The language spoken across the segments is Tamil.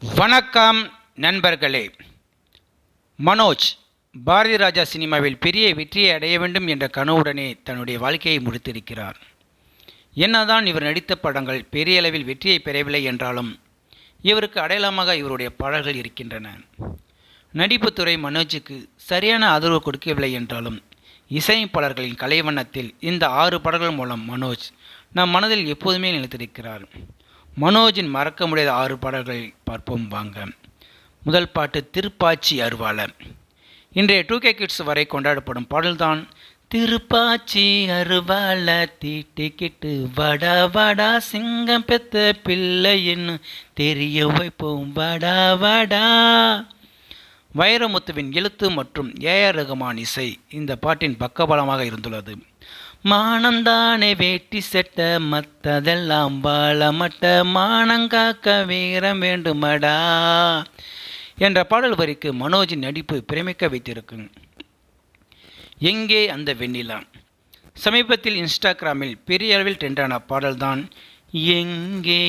வணக்கம் நண்பர்களே. மனோஜ் பாரதி ராஜா சினிமாவில் பெரிய வெற்றியை அடைய வேண்டும் என்ற கனவுடனே தன்னுடைய வாழ்க்கையை முடித்திருக்கிறார். என்னதான் இவர் நடித்த படங்கள் பெரிய அளவில் வெற்றியை பெறவில்லை என்றாலும் இவருக்கு அடையாளமாக இவருடைய பாடல்கள் இருக்கின்றன. நடிப்புத்துறை மனோஜுக்கு சரியான ஆதரவு கொடுக்கவில்லை என்றாலும் இசையமைப்பாளர்களின் கலைவண்ணத்தில் இந்த ஆறு பாடல்கள் மூலம் மனோஜ் நம் மனதில் எப்போதுமே நிலைத்திருக்கிறார். மனோஜின் மறக்க முடியாத ஆறு பாடல்களை பார்ப்போம் வாங்க. முதல் பாட்டு திருப்பாச்சி அருவாள இன்றைய டூ கே கிட்ஸ் வரை கொண்டாடப்படும் பாடல்தான் திருப்பாச்சி அருவாள தீட்டிக்கிட்டு வடா வடா சிங்கம் பெத்த பிள்ளைன்னு தெரிய வைப்போம் வடா வடா வைரமுத்துவின் எழுத்து மற்றும் ஏஆர் ரகுமான் இசை இந்த பாட்டின் பக்கபலமாக இருந்துள்ளது. மானந்தானே வேட்டி செட்ட மத்ததெல்லாம் வாழமட்ட மானங்காக்க வீரம் வேண்டுமடா என்ற பாடல் வரிக்கு மனோஜின் நடிப்பு பிரமிக்க வைத்திருக்கும். எங்கே அந்த வெண்ணிலா? சமீபத்தில் இன்ஸ்டாகிராமில் பெரிய அளவில் ட்ரெண்டான பாடல்தான் எங்கே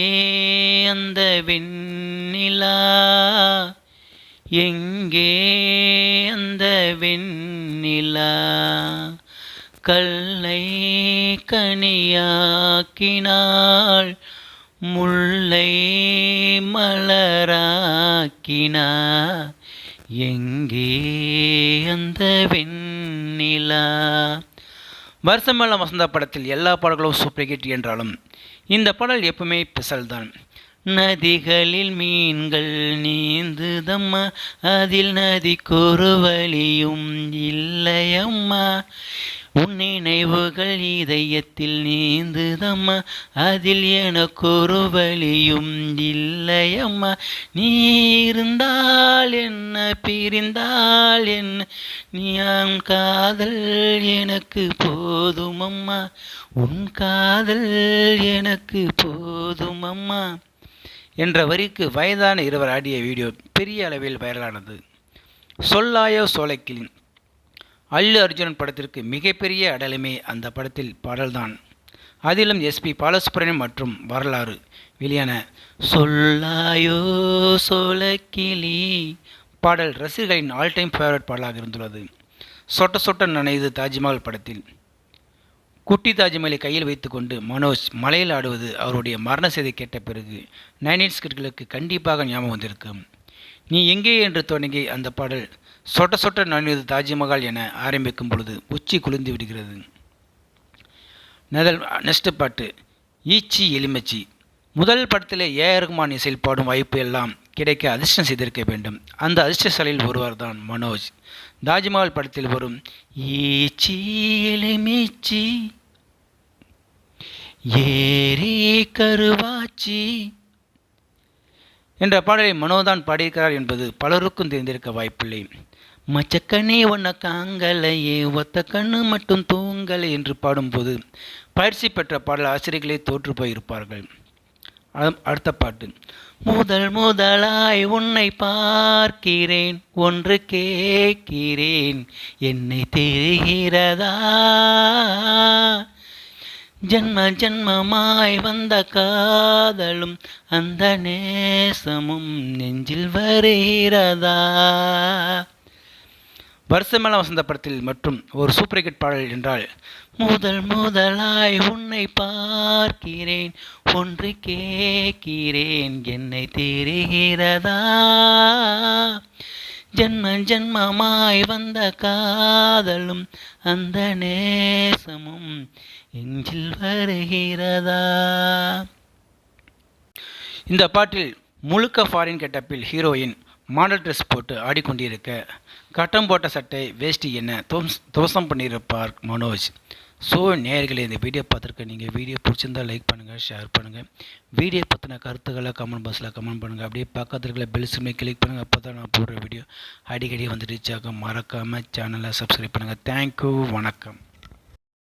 அந்த வெண்ணிலா? எங்கே அந்த வெண்ணிலா கல்லை கனியாக்கினாள் முல்லை மலராக்கினா எங்கே அந்த வெண்ணிலா? வருஷமெல்லாம் வசந்த படத்தில் எல்லா பாடல்களும் சூப்பர் ஹிட் என்றாலும் இந்த பாடல் எப்பவுமே பிசல்தான். தான் நதிகளில் மீன்கள் நீந்துதம்மா. அதில் நதிக்கொரு வழியும் இல்லையம்மா. உன் நினைவுகள் இதயத்தில் நீந்துதம்மா. அதில் எனக்கொரு வழியும் இல்லையம்மா. நீ இருந்தால் என்ன பிரிந்தால் என்ன. நீ காதல் எனக்கு போதுமம்மா. உன் காதல் எனக்கு போதுமம்மா. என்ற வரிக்கு வயதான இருவர் ஆடிய வீடியோ பெரிய அளவில் வைரலானது. சொல்லாயோ சோலைக்கிளின். அல்லு அர்ஜுனன் படத்திற்கு மிகப்பெரிய அடலுமே அந்த படத்தில் பாடல்தான். அதிலும் எஸ்பி பாலசுப்ரமணியம் மற்றும் வரலாறு வெளியான சொல்லாயோ சோலக்கிளி பாடல் ரசிகர்களின் ஆல் டைம் ஃபேவரட் பாடலாக இருந்துள்ளது. சொட்ட சொட்ட நனைது தாஜ்மஹால் படத்தில் குட்டி தாஜ்மஹலை கையில் வைத்துக்கொண்டு மனோஜ் மலையில் ஆடுவது அவருடைய மரண செய்தி கேட்ட பிறகு நைன் எயிட்ஸ் கிட்களுக்கு கண்டிப்பாக ஞாபகம் வந்திருக்கும். நீ எங்கே என்று தொடங்கி அந்த பாடல் சொட்ட சொட்ட நனைவது தாஜ்மஹால் என ஆரம்பிக்கும் பொழுது உச்சி குளிர்ந்து விடுகிறது. நெதல் நெக்ஸ்ட் பாட்டு ஈச்சி எலுமிச்சி. முதல் படத்தில் ஏஆர் ரகுமான் இசையில் பாடும் வாய்ப்பு எல்லாம் கிடைக்க அதிர்ஷ்டம் செய்திருக்க வேண்டும். அந்த அதிர்ஷ்டசாலியில் ஒருவர் தான் மனோஜ். தாஜ்மஹால் படத்தில் வரும் ஈச்சி ஏரி கருவாச்சி என்ற பாடலை மனோதான் பாடியிருக்கிறார் என்பது பலருக்கும் தெரிந்திருக்க வாய்ப்பில்லை. மச்சக்கண்ணே ஒன்ன காங்கலையே ஒத்த கண்ணு மட்டும் தூங்கலை என்று பாடும்போது பயிற்சி பெற்ற பாடல் ஆசிரியர்களே தோற்று போயிருப்பார்கள். அடுத்த பாட்டு. முதல் முதலாய் உன்னை பார்க்கிறேன் ஒன்று கேட்கிறேன் என்னை தெரிகிறதா ஜன்ம ஜன்மமாய் வந்த காதலும் அந்த நேசமும் நெஞ்சில் வருகிறதா? வருஷமெல்லாம் வசந்த படத்தில் மற்றும் ஒரு சூப்பர் ஹிட் பாடல் என்றால் முதல் முதலாய் உன்னை பார்க்கிறேன் ஒன்று கேட்கிறேன் என்னை தெரிகிறதா ஜென்ம ஜென்மமாய் வந்த காதலும் அந்த நேசமும் எஞ்சில் வருகிறதா? இந்த பாட்டில் முழுக்க ஃபாரின் கெட்டப்பில் ஹீரோயின் மாடல் ட்ரெஸ் போட்டு ஆடிக்கொண்டிருக்க. கட்டம் போட்ட சட்டை வேஷ்டி என்ன? தோஸ் தோசம் பண்ணியிருப்பார் மனோஜ். ஸோ நேர்களை இந்த வீடியோ பார்த்துருக்க நீங்கள் வீடியோ பிடிச்சிருந்தா லைக் பண்ணுங்கள் ஷேர் பண்ணுங்கள் வீடியோ பற்றின கருத்துக்களை கமெண்ட் பாக்ஸில் கமெண்ட் பண்ணுங்கள் அப்படியே பக்கத்தில் இருக்கிற பெல் சிம்மை கிளிக் பண்ணுங்கள் அப்போ தான் நான் போடுற வீடியோ அடிக்கடி வந்து ரீச் ஆகும் மறக்காமல் சேனலை சப்ஸ்கிரைப் பண்ணுங்கள் தேங்க்யூ வணக்கம்.